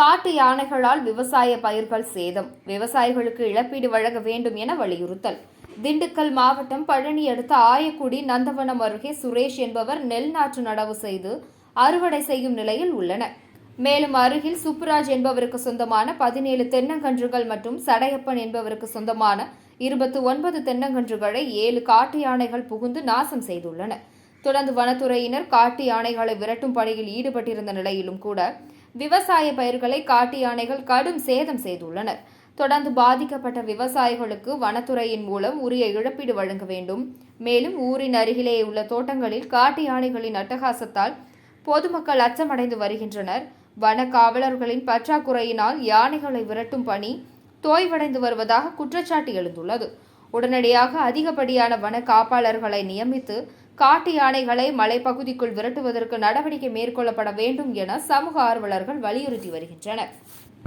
காட்டு யானைகளால் விவசாய பயிர்கள் சேதம். விவசாயிகளுக்கு இழப்பீடு வழங்க வேண்டும் என வலியுறுத்தல். திண்டுக்கல் மாவட்டம் பழனி அடுத்த ஆயக்குடி நந்தவனம் அருகே சுரேஷ் என்பவர் நெல் நாற்று நடவு செய்து அறுவடை செய்யும் நிலையில் உள்ளனர். மேலும் அருகில் சுப்புராஜ் என்பவருக்கு சொந்தமான பதினேழு தென்னங்கன்றுகள் மற்றும் சடையப்பன் என்பவருக்கு சொந்தமான இருபத்தி ஒன்பது தென்னங்கன்றுகளை ஏழு காட்டு யானைகள் புகுந்து நாசம் செய்துள்ளன தொடர்ந்து வனத்துறையினர் காட்டு யானைகளை விரட்டும் பணியில் ஈடுபட்டிருந்த நிலையிலும் கூட விவசாய பயிர்களை காட்டு யானைகள் கடும் சேதம் செய்துள்ளனர். தொடர்ந்து பாதிக்கப்பட்ட விவசாயிகளுக்கு வனத்துறையின் மூலம் உரிய இழப்பீடு வழங்க வேண்டும். மேலும் ஊரின் அருகிலே உள்ள தோட்டங்களில் காட்டு யானைகளின் அட்டகாசத்தால் பொதுமக்கள் அச்சமடைந்து வருகின்றனர். வன காவலர்களின் பற்றாக்குறையினால் யானைகளை விரட்டும் பணி தோய்வடைந்து வருவதாக குற்றச்சாட்டு எழுந்துள்ளது. உடனடியாக அதிகப்படியான வன காப்பாளர்களை நியமித்து காட்டு யானைகளை மலைப்பகுதிக்குள் விரட்டுவதற்கு நடவடிக்கை மேற்கொள்ளப்பட வேண்டும் என சமூக ஆர்வலர்கள் வலியுறுத்தி வருகின்றனர்.